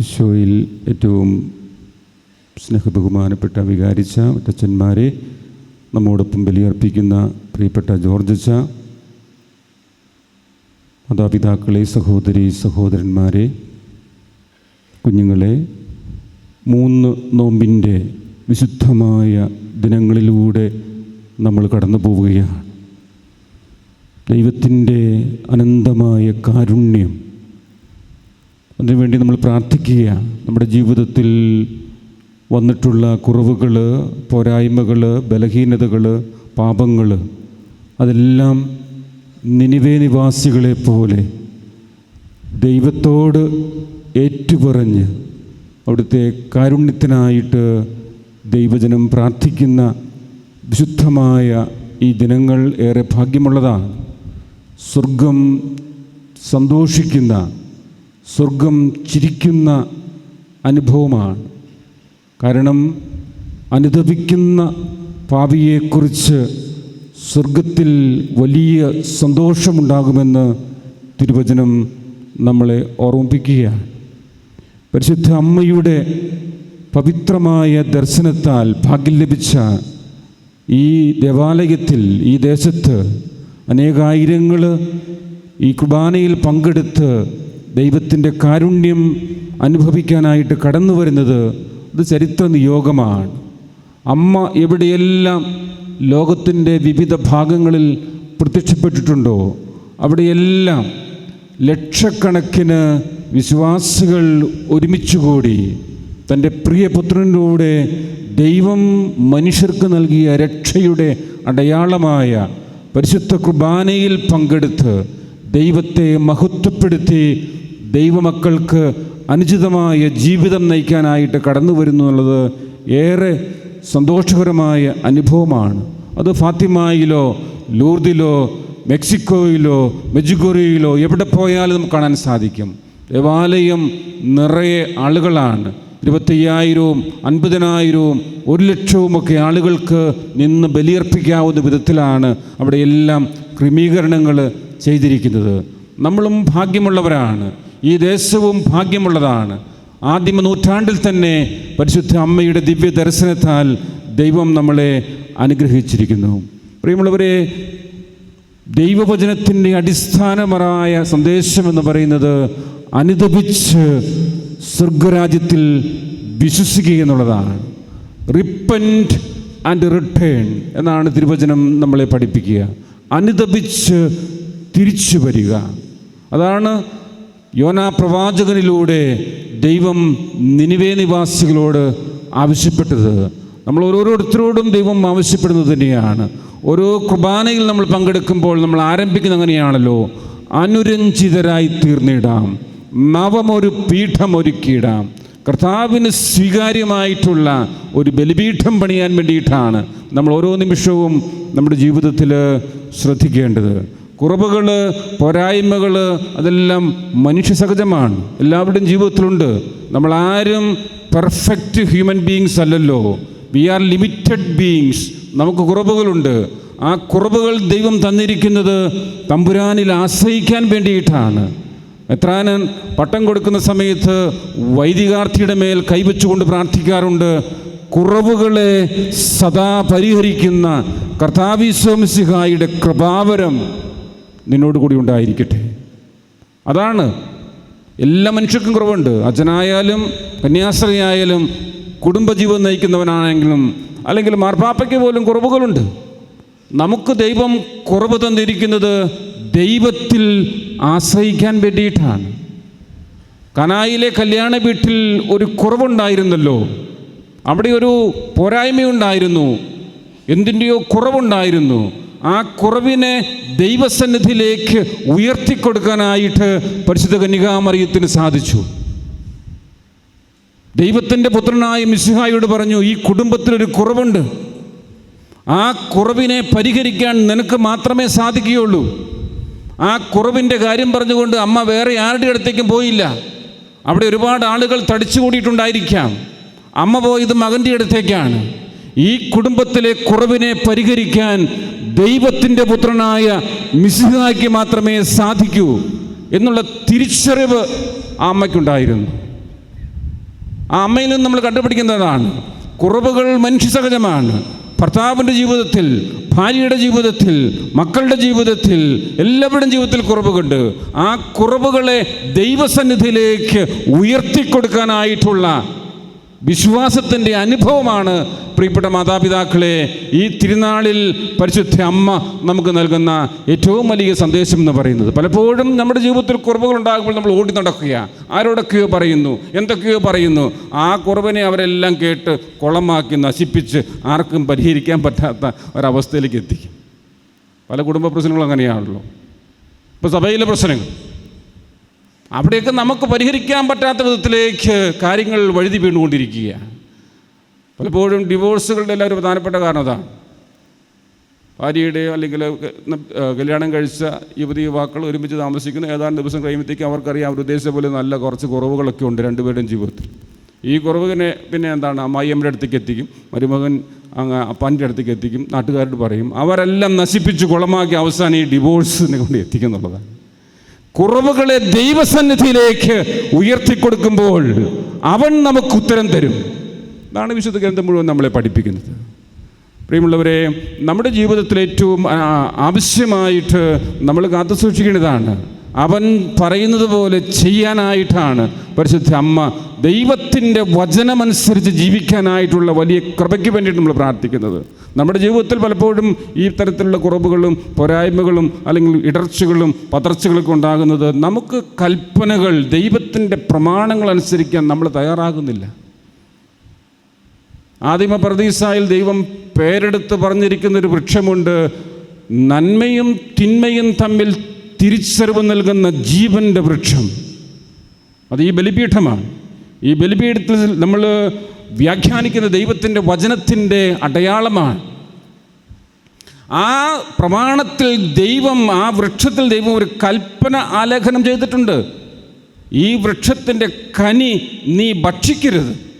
ഈശോയിൽ ഏറ്റവും സ്നേഹബഹുമാനപ്പെട്ട വികാരിച്ച അച്ഛന്മാരെ നമ്മോടൊപ്പം ബലിയർപ്പിക്കുന്ന പ്രിയപ്പെട്ട ജോർജച്ച മാതാപിതാക്കളെ സഹോദരി സഹോദരന്മാരെ കുഞ്ഞുങ്ങളെ മൂന്ന് നോമ്പിന്റെ വിശുദ്ധമായ ദിനങ്ങളിലൂടെ നമ്മൾ കടന്നു പോവുകയാണ്. ദൈവത്തിന്റെ അനന്തമായ കാരുണ്യം അതിനുവേണ്ടി നമ്മൾ പ്രാർത്ഥിക്കുകയാണ്. നമ്മുടെ ജീവിതത്തിൽ വന്നിട്ടുള്ള കുറവുകൾ പോരായ്മകൾ ബലഹീനതകൾ പാപങ്ങൾ അതെല്ലാം നിനിവേ നിവാസികളെ പോലെ ദൈവത്തോട് ഏറ്റുപറഞ്ഞ് അവിടുത്തെ കാരുണ്യത്തിനായിട്ട് ദൈവജനം പ്രാർത്ഥിക്കുന്ന വിശുദ്ധമായ ഈ ദിനങ്ങൾ ഏറെ ഭാഗ്യമുള്ളതാണ്. സ്വർഗം സന്തോഷിക്കുന്ന സ്വർഗം ചിരിക്കുന്ന അനുഭവമാണ്. കാരണം അനുദപിക്കുന്ന പാപിയെക്കുറിച്ച് സ്വർഗത്തിൽ വലിയ സന്തോഷമുണ്ടാകുമെന്ന് തിരുവചനം നമ്മളെ ഓർമ്മിപ്പിക്കുകയാണ്. പരിശുദ്ധ അമ്മയുടെ പവിത്രമായ ദർശനത്താൽ ഭാഗ്യം ലഭിച്ച ഈ ദേവാലയത്തിൽ ഈ ദേശത്ത് അനേകായിരങ്ങൾ ഈ കുർബാനയിൽ പങ്കെടുത്ത് ദൈവത്തിന്റെ കാരുണ്യം അനുഭവിക്കാനായിട്ട് കടന്നു വരുന്നത് ഇത് ചരിത്ര നിയോഗമാണ്. അമ്മ എവിടെയെല്ലാം ലോകത്തിന്റെ വിവിധ ഭാഗങ്ങളിൽ പ്രത്യക്ഷപ്പെട്ടിട്ടുണ്ടോ അവിടെയെല്ലാം ലക്ഷക്കണക്കിന് വിശ്വാസികൾ ഒരുമിച്ചുകൂടി തന്റെ പ്രിയപുത്രനിലൂടെ ദൈവം മനുഷ്യർക്ക് നൽകിയ രക്ഷയുടെ അടയാളമായ പരിശുദ്ധ കുർബാനയിൽ പങ്കെടുത്ത് ദൈവത്തെ മഹത്വപ്പെടുത്തി ദൈവമക്കൾക്ക് അനുചിതമായ ജീവിതം നയിക്കാനായിട്ട് കടന്നു വരുന്നു എന്നുള്ളത് ഏറെ സന്തോഷകരമായ അനുഭവമാണ്. അത് ഫാത്തിമായിലോ ലൂർദിലോ മെക്സിക്കോയിലോ മെജുഗോറിയയിലോ എവിടെ പോയാലും നമുക്ക് കാണാൻ സാധിക്കും. ദേവാലയം നിറയെ ആളുകളാണ്. ഇരുപത്തയ്യായിരവും അൻപതിനായിരവും ഒരു ലക്ഷവുമൊക്കെ ആളുകൾക്ക് നിന്ന് ബലിയർപ്പിക്കാവുന്ന വിധത്തിലാണ് അവിടെയെല്ലാം ക്രമീകരണങ്ങൾ ചെയ്തിരിക്കുന്നത്. നമ്മളും ഭാഗ്യമുള്ളവരാണ്. ഈ ദേശവും ഭാഗ്യമുള്ളതാണ്. ആദ്യമ നൂറ്റാണ്ടിൽ തന്നെ പരിശുദ്ധ അമ്മയുടെ ദിവ്യ ദർശനത്താൽ ദൈവം നമ്മളെ അനുഗ്രഹിച്ചിരിക്കുന്നു. പ്രിയമുള്ളവരെ ദൈവവചനത്തിന്റെ അടിസ്ഥാനപരമായ സന്ദേശം എന്ന് പറയുന്നത് അനുദപിച്ച് സ്വർഗരാജ്യത്തിൽ വിശ്വസിക്കുക എന്നുള്ളതാണ്. റിപ്പന്റ് ആൻഡ് റിട്ടേൺ എന്നാണ് തിരുവചനം നമ്മളെ പഠിപ്പിക്കുക. അനുദപിച്ച് തിരിച്ചു വരിക. അതാണ് യോനാ പ്രവാചകനിലൂടെ ദൈവം നിനിവേ നിവാസികളോട് ആവശ്യപ്പെട്ടത്. നമ്മൾ ഓരോരുത്തരോടും ദൈവം ആവശ്യപ്പെടുന്നത് തന്നെയാണ്. ഓരോ കുർബാനയിൽ നമ്മൾ പങ്കെടുക്കുമ്പോൾ നമ്മൾ ആരംഭിക്കുന്ന അങ്ങനെയാണല്ലോ. അനുരഞ്ജിതരായി തീർന്നിടാം. നവമൊരു പീഠമൊരുക്കിയിടാം കർത്താവിന് സ്വീകാര്യമായിട്ടുള്ള ഒരു ബലിപീഠം പണിയാൻ വേണ്ടിയിട്ടാണ് നമ്മൾ ഓരോ നിമിഷവും നമ്മുടെ ജീവിതത്തിൽ ശ്രദ്ധിക്കേണ്ടത്. കുറവുകൾ പോരായ്മകൾ അതെല്ലാം മനുഷ്യ സഹജമാണ് എല്ലാവരുടെയും ജീവിതത്തിലുണ്ട്. നമ്മൾ ആരും പെർഫെക്റ്റ് ഹ്യൂമൻ ബീങ്സ് അല്ലല്ലോ. വി ആർ ലിമിറ്റഡ് ബീങ്സ് നമുക്ക് കുറവുകളുണ്ട്. ആ കുറവുകൾ ദൈവം തന്നിരിക്കുന്നത് തമ്പുരാനിൽ ആശ്രയിക്കാൻ വേണ്ടിയിട്ടാണ്. എത്രാനൻ പട്ടം കൊടുക്കുന്ന സമയത്ത് വൈദികാർത്ഥിയുടെ മേൽ കൈവച്ചുകൊണ്ട് പ്രാർത്ഥിക്കാറുണ്ട് കുറവുകളെ സദാ പരിഹരിക്കുന്ന കർത്താവിശ്വമിസിഹായുടെ കൃപാവരം നിന്നോട് കൂടി ഉണ്ടായിരിക്കട്ടെ. അതാണ്. എല്ലാ മനുഷ്യർക്കും കുറവുണ്ട്. അച്ഛനായാലും കന്യാസ്ത്രീയായാലും കുടുംബജീവിതം നയിക്കുന്നവനാണെങ്കിലും അല്ലെങ്കിൽ മാർപ്പാപ്പയ്ക്ക് പോലും കുറവുകളുണ്ട്. നമുക്ക് ദൈവം കുറവ് തന്നിരിക്കുന്നത് ദൈവത്തിൽ ആശ്രയിക്കാൻ വേണ്ടിയിട്ടാണ്. കനായിലെ കല്യാണ വീട്ടിൽ ഒരു കുറവുണ്ടായിരുന്നല്ലോ. അവിടെ ഒരു പോരായ്മയുണ്ടായിരുന്നു. എന്തിന്റെയോ കുറവുണ്ടായിരുന്നു. ആ കുറവിനെ ദൈവസന്നിധിയിലേക്ക് ഉയർത്തിക്കൊടുക്കാനായിട്ട് പരിശുദ്ധ കന്യകാമറിയത്തിന് സാധിച്ചു. ദൈവത്തിന്റെ പുത്രനായ മിസ്സിഹായോട് പറഞ്ഞു ഈ കുടുംബത്തിലൊരു കുറവുണ്ട്. ആ കുറവിനെ പരിഹരിക്കാൻ നിനക്ക് മാത്രമേ സാധിക്കുകയുള്ളൂ. ആ കുറവിന്റെ കാര്യം പറഞ്ഞുകൊണ്ട് അമ്മ വേറെ ആരുടെ അടുത്തേക്കും പോയില്ല. അവിടെ ഒരുപാട് ആളുകൾ തടിച്ചു കൂടിയിട്ടുണ്ടായിരിക്കാം അമ്മ പോയത് മകന്റെ അടുത്തേക്കാണ്. ഈ കുടുംബത്തിലെ കുറവിനെ പരിഹരിക്കാൻ ദൈവത്തിന്റെ പുത്രനായ മിസിഹായ്ക്ക് മാത്രമേ സാധിക്കൂ എന്നുള്ള തിരിച്ചറിവ് ആ അമ്മയ്ക്കുണ്ടായിരുന്നു. ആ അമ്മയിൽ നിന്ന് നമ്മൾ കണ്ടുപിടിക്കുന്നതാണ്. കുറവുകൾ മനുഷ്യസഹജമാണ് ഭർത്താവിന്റെ ജീവിതത്തിൽ ഭാര്യയുടെ ജീവിതത്തിൽ മക്കളുടെ ജീവിതത്തിൽ എല്ലാവരുടെയും ജീവിതത്തിൽ കുറവുകളുണ്ട്. ആ കുറവുകളെ ദൈവസന്നിധിയിലേക്ക് ഉയർത്തിക്കൊടുക്കാനായിട്ടുള്ള വിശ്വാസത്തിന്റെ അനുഭവമാണ് പ്രിയപ്പെട്ട മാതാപിതാക്കളെ ഈ തിരുനാളിൽ പരിശുദ്ധ അമ്മ നമുക്ക് നൽകുന്ന ഏറ്റവും വലിയ സന്ദേശം എന്ന് പറയുന്നത്. പലപ്പോഴും നമ്മുടെ ജീവിതത്തിൽ കുറവുകൾ ഉണ്ടാകുമ്പോൾ നമ്മൾ ഓടി നടക്കുക ആരോടൊക്കെയോ പറയുന്നു എന്തൊക്കെയോ പറയുന്നു. ആ കുറവിനെ അവരെല്ലാം കേട്ട് കുളമാക്കി നശിപ്പിച്ച് ആർക്കും പരിഹരിക്കാൻ പറ്റാത്ത ഒരവസ്ഥയിലേക്ക് എത്തിക്കും പല കുടുംബ പ്രശ്നങ്ങളും അങ്ങനെയാണല്ലോ. ഇപ്പോൾ സഭയിലെ പ്രശ്നങ്ങൾ. അവിടെയൊക്കെ നമുക്ക് പരിഹരിക്കാൻ പറ്റാത്ത വിധത്തിലേക്ക് കാര്യങ്ങൾ വഴുതി വീണുകൊണ്ടിരിക്കുകയാണ് പലപ്പോഴും ഡിവോഴ്സുകളുടെ എല്ലാവരും പ്രധാനപ്പെട്ട കാരണം അതാണ്. ഭാര്യയുടെയോ അല്ലെങ്കിൽ കല്യാണം കഴിച്ച യുവതി യുവാക്കൾ ഒരുമിച്ച് താമസിക്കുന്ന ഏതാനും ദിവസം കഴിയുമ്പോഴത്തേക്കും അവർക്കറിയാം അവർ ഉദ്ദേശിച്ച പോലെ നല്ല കുറച്ച് കുറവുകളൊക്കെ ഉണ്ട് രണ്ടുപേരുടെയും ജീവിതത്തിൽ. ഈ കുറവിനെ പിന്നെ എന്താണ് അമ്മായിയമ്മയുടെ അടുത്തേക്ക് എത്തിക്കും മരുമകൻ അങ്ങ് അപ്പാന്റെ അടുത്തേക്ക് എത്തിക്കും നാട്ടുകാരോട് പറയും അവരെല്ലാം നശിപ്പിച്ച് കുളമാക്കി അവസാനം ഈ ഡിവോഴ്സിനെ കൊണ്ട് എത്തിക്കുന്നുള്ളതാണ് കുറവുകളെ ദൈവസന്നിധിയിലേക്ക് ഉയർത്തിക്കൊടുക്കുമ്പോൾ അവൻ നമുക്ക് ഉത്തരം തരും. ഇതാണ് വിശുദ്ധ ഗ്രന്ഥം മുഴുവൻ നമ്മളെ പഠിപ്പിക്കുന്നത്. പ്രിയമുള്ളവരെ നമ്മുടെ ജീവിതത്തിൽ ഏറ്റവും ആവശ്യമായിട്ട് നമ്മൾ കാത്തു അവൻ പറയുന്നത് പോലെ ചെയ്യാനായിട്ടാണ്. പരിശുദ്ധ അമ്മ ദൈവത്തിന്റെ വചനമനുസരിച്ച് ജീവിക്കാനായിട്ടുള്ള വലിയ കൃപയ്ക്ക് വേണ്ടിയിട്ട് നമ്മൾ പ്രാർത്ഥിക്കുന്നത്. നമ്മുടെ ജീവിതത്തിൽ പലപ്പോഴും ഈ തരത്തിലുള്ള കുറവുകളും പോരായ്മകളും അല്ലെങ്കിൽ ഇടർച്ചകളും പതർച്ചകളൊക്കെ ഉണ്ടാകുന്നത് നമുക്ക് കൽപ്പനകൾ ദൈവത്തിന്റെ പ്രമാണങ്ങൾ അനുസരിക്കാൻ നമ്മൾ തയ്യാറാകുന്നില്ല. ആദിമ പ്രതീസായിൽ ദൈവം പേരെടുത്ത് പറഞ്ഞിരിക്കുന്നൊരു വൃക്ഷമുണ്ട്. നന്മയും തിന്മയും തമ്മിൽ തിരിച്ചറിവ് നൽകുന്ന ജീവന്റെ വൃക്ഷം. അത് ഈ ബലിപീഠമാണ്. ഈ ബലിപീഠത്തിൽ നമ്മൾ വ്യാഖ്യാനിക്കുന്ന ദൈവത്തിന്റെ വചനത്തിന്റെ അടയാളമാണ്. ആ പ്രമാണത്തിൽ ദൈവം ആ വൃക്ഷത്തിൽ ദൈവം ഒരു കൽപ്പന ആലേഖനം ചെയ്തിട്ടുണ്ട്. ഈ വൃക്ഷത്തിന്റെ കനി നീ ഭക്ഷിക്കരുത്.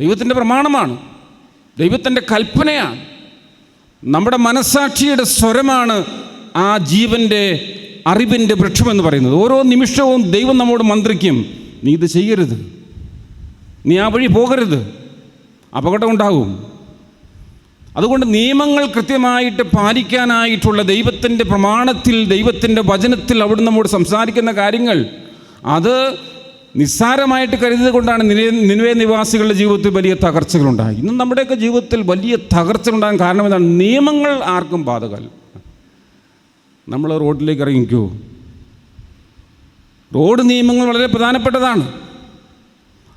ദൈവത്തിന്റെ പ്രമാണമാണ്. ദൈവത്തിന്റെ കൽപ്പനയാണ്. നമ്മുടെ മനസാക്ഷിയുടെ സ്വരമാണ് ആ ജീവന്റെ അറിവിന്റെ വൃക്ഷമെന്ന് പറയുന്നത്. ഓരോ നിമിഷവും ദൈവം നമ്മോട് മന്ത്രിക്കും നീ ഇത് ചെയ്യരുത്. നീ ആ വഴി പോകരുത്. അപകടം ഉണ്ടാകും. അതുകൊണ്ട് നിയമങ്ങൾ കൃത്യമായിട്ട് പാലിക്കാനായിട്ടുള്ള ദൈവത്തിന്റെ പ്രമാണത്തിൽ ദൈവത്തിന്റെ വചനത്തിൽ അവിടെ നമ്മോട് സംസാരിക്കുന്ന കാര്യങ്ങൾ അത് നിസ്സാരമായിട്ട് കരുതിയത് കൊണ്ടാണ് നിലവേ നിവാസികളുടെ ജീവിതത്തിൽ വലിയ തകർച്ചകളുണ്ടായി. ഇന്ന് നമ്മുടെയൊക്കെ ജീവിതത്തിൽ വലിയ തകർച്ചകളുണ്ടാകാൻ കാരണം എന്താണ് നിയമങ്ങൾ ആർക്കും ബാധകമല്ല. നമ്മൾ റോഡിലേക്ക് ഇറങ്ങിക്കൂ. റോഡ് നിയമങ്ങൾ വളരെ പ്രധാനപ്പെട്ടതാണ്.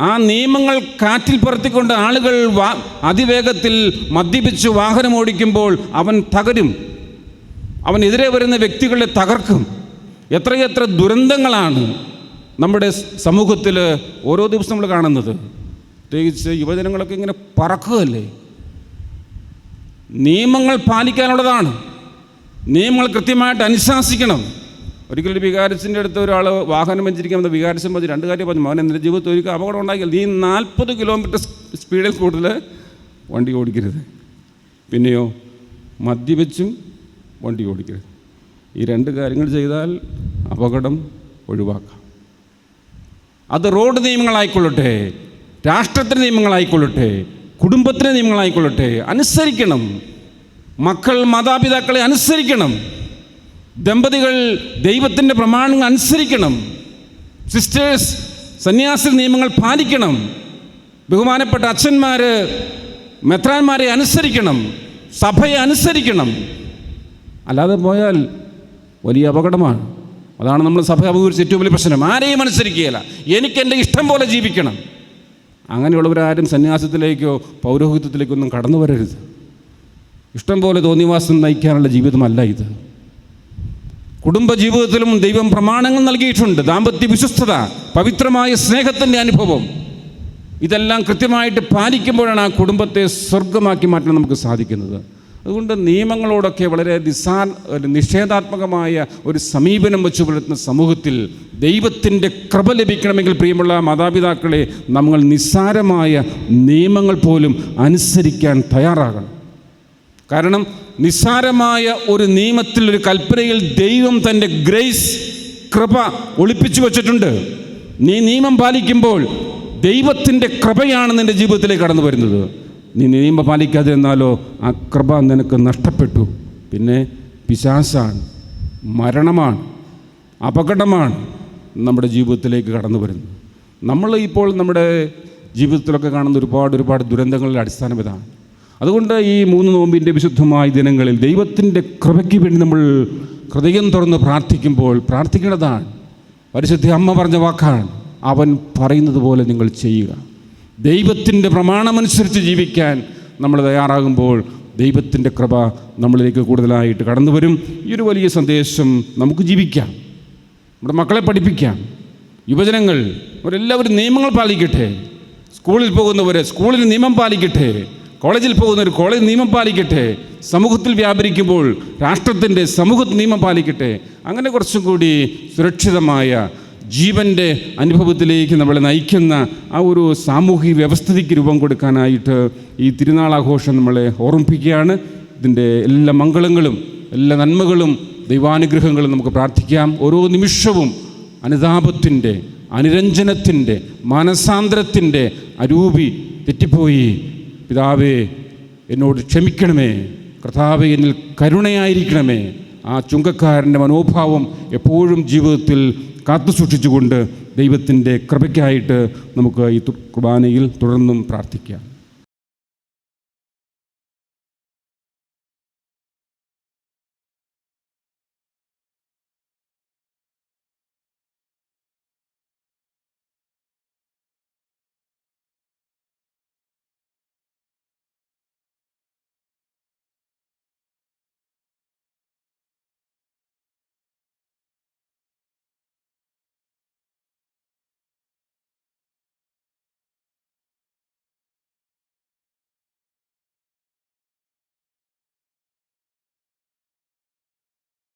ആ നിയമങ്ങൾ കാറ്റിൽ പറത്തിക്കൊണ്ട് ആളുകൾ വാ അതിവേഗത്തിൽ മദ്യപിച്ച് വാഹനം ഓടിക്കുമ്പോൾ അവൻ തകരും. അവനെതിരെ വരുന്ന വ്യക്തികളെ തകർക്കും. എത്രയെത്ര ദുരന്തങ്ങളാണ് നമ്മുടെ സമൂഹത്തിൽ ഓരോ ദിവസം നമ്മൾ കാണുന്നത്. പ്രത്യേകിച്ച് യുവജനങ്ങളൊക്കെ ഇങ്ങനെ പറക്കുകയല്ലേ? നിയമങ്ങൾ പാലിക്കാനുള്ളതാണ്. നിയമങ്ങൾ കൃത്യമായിട്ട് അനുശാസിക്കണം. ഒരിക്കലും ഒരു വികാരത്തിന്റെ അടുത്ത് ഒരാൾ വാഹനം വെച്ചിരിക്കാൻ വന്ന വികാരസം പറഞ്ഞു രണ്ട് കാര്യം പറഞ്ഞു. മകൻ എന്റെ ജീവിതത്തിൽ ഒരിക്കൽ അപകടം ഉണ്ടാക്കിയാൽ നീ നാൽപ്പത് കിലോമീറ്റർ സ്പീഡിൽ കൂടുതൽ വണ്ടി ഓടിക്കരുത്. പിന്നെയോ മദ്യപിച്ചും വണ്ടി ഓടിക്കരുത്. ഈ രണ്ട് കാര്യങ്ങൾ ചെയ്താൽ അപകടം ഒഴിവാക്കാം. അത് റോഡ് നിയമങ്ങളായിക്കൊള്ളട്ടെ രാഷ്ട്രത്തിന്റെ നിയമങ്ങളായിക്കൊള്ളട്ടെ കുടുംബത്തിന്റെ നിയമങ്ങളായിക്കൊള്ളട്ടെ അനുസരിക്കണം. മക്കൾ മാതാപിതാക്കളെ അനുസരിക്കണം. ദമ്പതികൾ ദൈവത്തിന്റെ പ്രമാണങ്ങൾ അനുസരിക്കണം. സിസ്റ്റേഴ്സ് സന്യാസി നിയമങ്ങൾ പാലിക്കണം. ബഹുമാനപ്പെട്ട അച്ഛന്മാർ മെത്രാന്മാരെ അനുസരിക്കണം. സഭയെ അനുസരിക്കണം. അല്ലാതെ പോയാൽ വലിയ അപകടമാണ്. അതാണ് നമ്മൾ സഭ അഭിമുഖീകരിച്ച ഏറ്റവും വലിയ പ്രശ്നം. ആരെയും അനുസരിക്കുകയില്ല. എനിക്ക് എന്റെ ഇഷ്ടം പോലെ ജീവിക്കണം. അങ്ങനെയുള്ളവരാരും സന്യാസത്തിലേക്കോ പൗരോഹിത്യത്തിലേക്കോ ഒന്നും കടന്നു വരരുത്. ഇഷ്ടം പോലെ തോന്നിവാസം നയിക്കാനുള്ള ജീവിതമല്ല ഇത്. കുടുംബ ജീവിതത്തിലും ദൈവം പ്രമാണങ്ങൾ നൽകിയിട്ടുണ്ട്. ദാമ്പത്യ വിശ്വസ്തത പവിത്രമായ സ്നേഹത്തിന്റെ അനുഭവം. ഇതെല്ലാം കൃത്യമായിട്ട് പാലിക്കുമ്പോഴാണ് ആ കുടുംബത്തെ സ്വർഗമാക്കി മാറ്റാൻ നമുക്ക് സാധിക്കുന്നത്. അതുകൊണ്ട് നിയമങ്ങളോടൊക്കെ വളരെ നിസാ നിഷേധാത്മകമായ ഒരു സമീപനം വെച്ച് പുലർത്തുന്ന സമൂഹത്തിൽ ദൈവത്തിന്റെ കൃപ ലഭിക്കണമെങ്കിൽ പ്രിയമുള്ള മാതാപിതാക്കളെ നമ്മൾ നിസ്സാരമായ നിയമങ്ങൾ പോലും അനുസരിക്കാൻ തയ്യാറാകണം. കാരണം നിസ്സാരമായ ഒരു നിയമത്തിൽ ഒരു കൽപ്പനയിൽ ദൈവം തന്റെ ഗ്രേസ് കൃപ ഒളിപ്പിച്ചു വച്ചിട്ടുണ്ട്. നീ നിയമം പാലിക്കുമ്പോൾ ദൈവത്തിന്റെ കൃപയാണ് നിന്റെ ജീവിതത്തിലേക്ക് കടന്നു വരുന്നത്. നീ നിയമം പാലിക്കാതെ എന്നാലോ ആ കൃപ നിനക്ക് നഷ്ടപ്പെട്ടു. പിന്നെ പിശാസാണ് മരണമാണ് അപകടമാണ് നമ്മുടെ ജീവിതത്തിലേക്ക് കടന്നു വരുന്നത്. നമ്മൾ ഇപ്പോൾ നമ്മുടെ ജീവിതത്തിലൊക്കെ കാണുന്ന ഒരുപാട് ഒരുപാട് ദുരന്തങ്ങളുടെ അടിസ്ഥാനം ഇതാണ്. അതുകൊണ്ട് ഈ മൂന്ന് നോമ്പിന്റെ വിശുദ്ധമായ ദിനങ്ങളിൽ ദൈവത്തിന്റെ കൃപയ്ക്ക് വേണ്ടി നമ്മൾ ഹൃദയം തുറന്ന് പ്രാർത്ഥിക്കുമ്പോൾ പ്രാർത്ഥിക്കേണ്ടതാണ്. പരിശുദ്ധ അമ്മ പറഞ്ഞ വാക്കാണ്. അവൻ പറയുന്നത് പോലെ നിങ്ങൾ ചെയ്യുക. ദൈവത്തിന്റെ പ്രമാണമനുസരിച്ച് ജീവിക്കാൻ നമ്മൾ തയ്യാറാകുമ്പോൾ ദൈവത്തിന്റെ കൃപ നമ്മളിലേക്ക് കൂടുതലായിട്ട് കടന്നു വരും. ഈ ഒരു വലിയ സന്ദേശം നമുക്ക് ജീവിക്കാം. നമ്മുടെ മക്കളെ പഠിപ്പിക്കാം. യുവജനങ്ങൾ അവരെല്ലാവരും നിയമങ്ങൾ പാലിക്കട്ടെ. സ്കൂളിൽ പോകുന്നവർ സ്കൂളിൽ നിയമം പാലിക്കട്ടെ. കോളേജിൽ പോകുന്ന ഒരു കോളേജ് നിയമം പാലിക്കട്ടെ. സമൂഹത്തിൽ വ്യാപരിക്കുമ്പോൾ രാഷ്ട്രത്തിന്റെ സമൂഹ നിയമം പാലിക്കട്ടെ. അങ്ങനെ കുറച്ചും കൂടി സുരക്ഷിതമായ ജീവന്റെ അനുഭവത്തിലേക്ക് നമ്മളെ നയിക്കുന്ന ആ ഒരു സാമൂഹിക വ്യവസ്ഥിതിക്ക് രൂപം കൊടുക്കാനായിട്ട് ഈ തിരുനാളാഘോഷം നമ്മളെ ഓർമ്മിപ്പിക്കുകയാണ്. ഇതിന്റെ എല്ലാ മംഗളങ്ങളും എല്ലാ നന്മകളും ദൈവാനുഗ്രഹങ്ങളും നമുക്ക് പ്രാർത്ഥിക്കാം. ഓരോ നിമിഷവും അനുതാപത്തിന്റെ അനുരഞ്ജനത്തിന്റെ മാനസാന്തരത്തിന്റെ അരൂപി തെറ്റിപ്പോയി. പിതാവേ എന്നോട് ക്ഷമിക്കണമേ. കർത്താവെ എന്നിൽ കരുണയായിരിക്കണമേ. ആ ചുങ്കക്കാരന്റെ മനോഭാവം എപ്പോഴും ജീവിതത്തിൽ കാത്തു സൂക്ഷിച്ചുകൊണ്ട് ദൈവത്തിന്റെ കൃപയ്ക്കായിട്ട് നമുക്ക് ഈ കുർബാനയിൽ തുടർന്നും പ്രാർത്ഥിക്കാം.